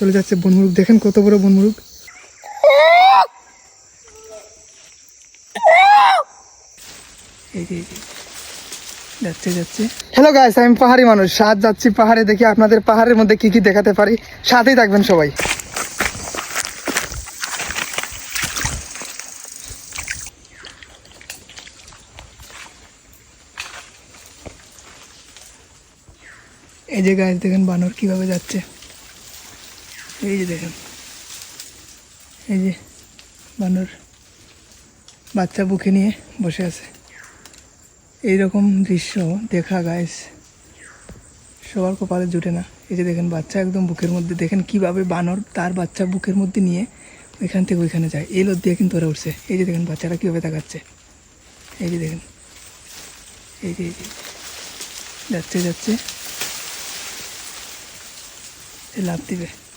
চলে যাচ্ছে বনমুরুগ। দেখেন কত বড় যে। যাচ্ছে যাচ্ছে। হ্যালো গাইস আমি পাহাড়ি মানুষ। সাত যাচ্ছি পাহাড়ে, দেখি আপনাদের পাহাড়ের মধ্যে কি কি দেখাতে পারি। সাথেই থাকবেন সবাই। এই যে গাছ দেখেন বানর কীভাবে যাচ্ছে। এই যে দেখেন। এই যে বানর বাচ্চা বুকে নিয়ে বসে আছে। এইরকম দৃশ্য দেখা গাইস সবার কপালে জুটে না। এই যে দেখেন, বাচ্চা একদম বুকের মধ্যে। দেখেন কীভাবে বানর তার বাচ্চা বুকের মধ্যে নিয়ে ওইখান থেকে ওইখানে যায়। এই লোদ দিয়ে কিন্তু ওরা উঠছে। এই যে দেখেন বাচ্চারা কীভাবে তাকাচ্ছে। এই যে দেখেন। এই যে এই যে। যাচ্ছে যাচ্ছে। লাভ দিবে।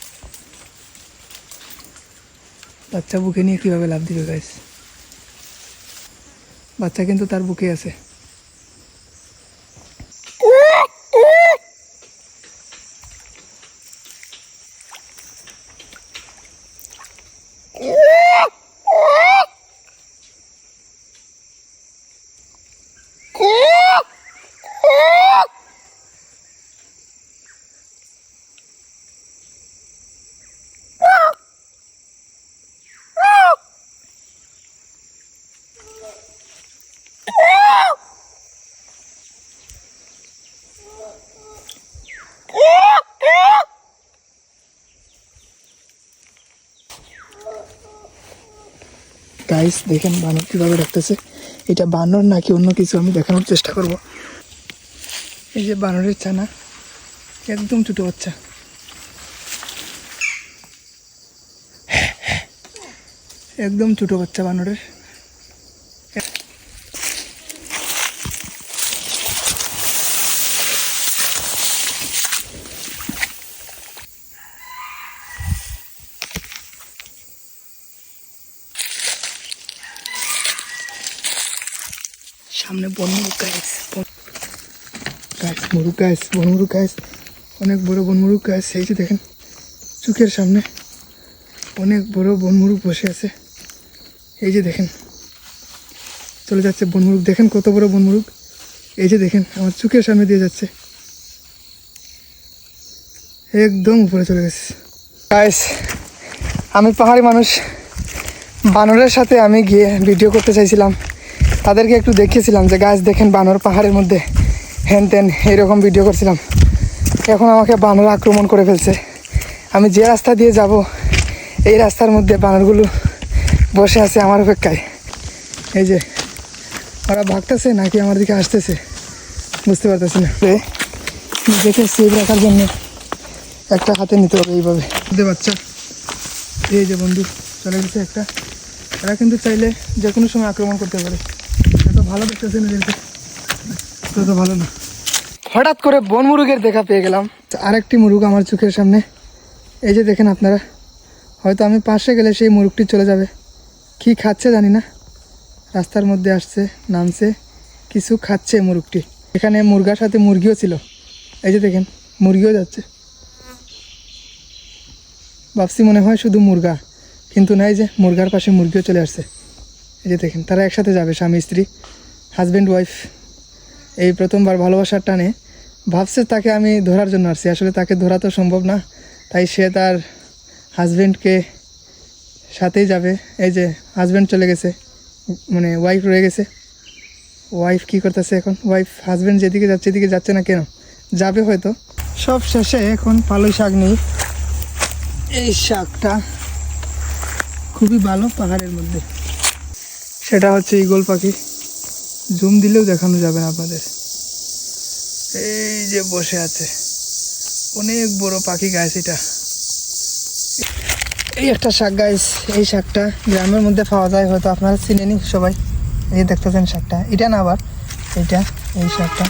বাচ্চা বুকে নিয়ে কীভাবে লাভ দিবে গাইস বাচ্চা কিন্তু তার বুকে আছে। গাইস দেখেন বানর কীভাবে রাখতেছে এটা বানর নাকি অন্য কিছু? আমি দেখানোর চেষ্টা করব। এই যে বানরের ছানা, একদম ছোটো বাচ্চা। একদম ছোটো বাচ্চা বানরের। সামনে বনমুরুক গাছ গাছ মুরুক গাছ বনমুরুক গাছ অনেক বড় বনমুরুক গাছ এই যে দেখেন, চোখের সামনে অনেক বড় বনমুরুক বসে আছে। এই যে দেখেন, চলে যাচ্ছে বনমুরুক দেখেন কত বড় বনমুরুক এই যে দেখেন, আমার চোখের সামনে দিয়ে যাচ্ছে। একদম উপরে চলে গেছে। গাছ আমি পাহাড়ি মানুষ। বানরের সাথে আমি গিয়ে ভিডিও করতে চাইছিলাম। তাদেরকে একটু দেখিয়েছিলাম যে গাছ দেখেন বানর পাহাড়ের মধ্যে হেন তেন এইরকম ভিডিও করছিলাম। এখন আমাকে বানর আক্রমণ করে ফেলছে। আমি যে রাস্তা দিয়ে যাব, এই রাস্তার মধ্যে বানরগুলো বসে আছে আমার অপেক্ষায়। এই যে, ওরা ভাগতেছে নাকি আমার দিকে আসতেছে? বুঝতে পারতেছি না। নিজেকে সেভ রাখার জন্য একটা হাতে নিতে হবে এইভাবে। বুঝতে বাচ্চা। এই যে বন্ধু, চলে গেছে একটা। এরা কিন্তু চাইলে যে কোনো সময় আক্রমণ করতে পারে। ভালো দেখতেছে নিজেকে। তত ভালো না। হঠাৎ করে বন মুরুগের দেখা পেয়ে গেলাম। আরেকটি মুরুগ আমার চোখের সামনে। এই যে দেখেন আপনারা হয়তো আমি পাশে গেলে সেই মুরুগটি চলে যাবে। কি খাচ্ছে জানি না। রাস্তার মধ্যে আসছে নামছে কিছু খাচ্ছে মুরুগটি। এখানে মুরগার সাথে মুরগিও ছিল। এই যে দেখেন মুরগিও যাচ্ছে। ভাবছি মনে হয় শুধু মুরগা কিন্তু নাই যে মুরগার পাশে মুরগিও চলে আসছে। এই যে দেখেন তারা একসাথে যাবে স্বামী স্ত্রী। হাজব্যান্ড ওয়াইফ এই প্রথমবার ভালোবাসার টানে, ভাবছে তাকে আমি ধরার জন্য আসছি। আসলে তাকে ধরা তো সম্ভব না, তাই সে তার হাজব্যান্ডকে সাথেই যাবে। এই যে হাজব্যান্ড চলে গেছে মানে ওয়াইফ রয়ে গেছে। ওয়াইফ কি করতেছে এখন? ওয়াইফ হাজব্যান্ড যেদিকে যাচ্ছে, এদিকে যাচ্ছে না কেন? যাবে হয়তো। সব শেষে এখন পালই শাক নেই। এই শাকটা খুবই ভালো পাহাড়ের মধ্যে। সেটা হচ্ছে ইগল পাখি। জুম দিলেও দেখানো যাবে না আপনাদের। এই যে বসে আছে। অনেক বড় পাখি গাছ এটা। এই একটা শাক গাছ এই শাকটা গ্রামের মধ্যে পাওয়া যায়, হয়তো আপনারা চিনেনি সবাই। এই দেখতেছেন শাকটা, এটা না আবার, এটা, এই শাকটা।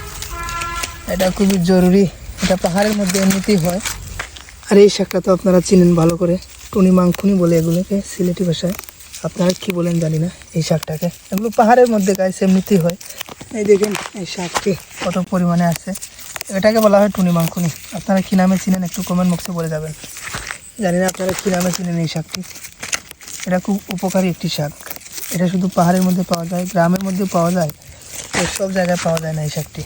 এটা খুবই জরুরি, এটা পাহাড়ের মধ্যে এমনিতেই হয়। আর এই শাকটা তো আপনারা চিনেন ভালো করে, টুনি মাংখুনি বলে এগুলোকে, সিলেটি ভাষায়। আপনারা কি বলেন জানি না, এই শাকটাকে। এগুলো পাহাড়ের মধ্যে গাছ এমনিতেই হয়। এই দেখেন, এই শাকটি কত পরিমাণে আছে। এটাকে বলা হয় টুনি মাংখুনি আপনারা কী নামে চিনেন একটু কমেন্ট বক্সে বলে যাবেন। জানি না আপনারা কী নামে চিনেন এই শাকটি। এটা খুব উপকারী একটি শাক। এটা শুধু পাহাড়ের মধ্যে পাওয়া যায়, গ্রামের মধ্যে পাওয়া যায় সব জায়গায় পাওয়া যায় না এই শাকটি।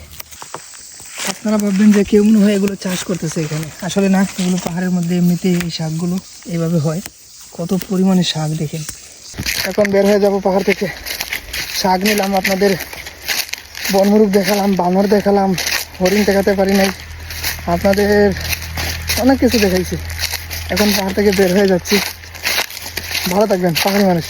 আপনারা ভাববেন যে কেউ মনে হয় এগুলো চাষ করতেছে এখানে। আসলে না, এগুলো পাহাড়ের মধ্যে এমনিতেই এই শাকগুলো এইভাবে হয়। কত পরিমাণে শাক দেখেন। এখন বের হয়ে যাব পাহাড় থেকে। শাক নিলাম আপনাদের। বনমুরুখ দেখালাম, বানর দেখালাম, হরিণ দেখাতে পারি নাই। আপনাদের অনেক কিছু দেখাইছি। এখন পাহাড় থেকে বের হয়ে যাচ্ছি। ভালো থাকবেন, পাহাড়ি মানুষ।